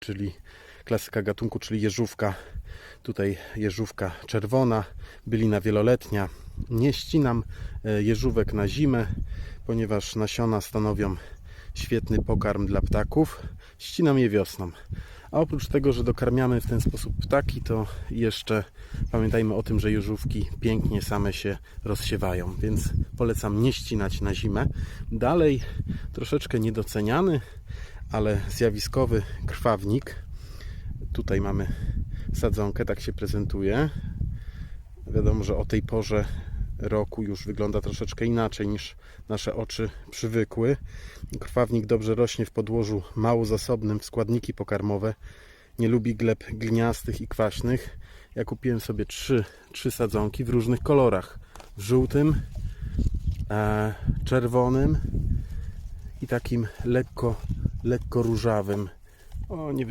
czyli klasyka gatunku, czyli jeżówka. Tutaj jeżówka czerwona, bylina wieloletnia. Nie ścinam e, jeżówek na zimę, ponieważ nasiona stanowią świetny pokarm dla ptaków. Ścinam je wiosną. A oprócz tego, że dokarmiamy w ten sposób ptaki, to jeszcze pamiętajmy o tym, że jeżówki pięknie same się rozsiewają, więc polecam nie ścinać na zimę. Dalej troszeczkę niedoceniany, ale zjawiskowy krwawnik. Tutaj mamy sadzonkę, tak się prezentuje. Wiadomo, że o tej porze roku już wygląda troszeczkę inaczej niż nasze oczy przywykły. Krwawnik dobrze rośnie w podłożu mało zasobnym w składniki pokarmowe. Nie lubi gleb gliniastych i kwaśnych. Ja kupiłem sobie trzy, trzy sadzonki w różnych kolorach. W żółtym, e, czerwonym i takim lekko, lekko różawym. O, nie.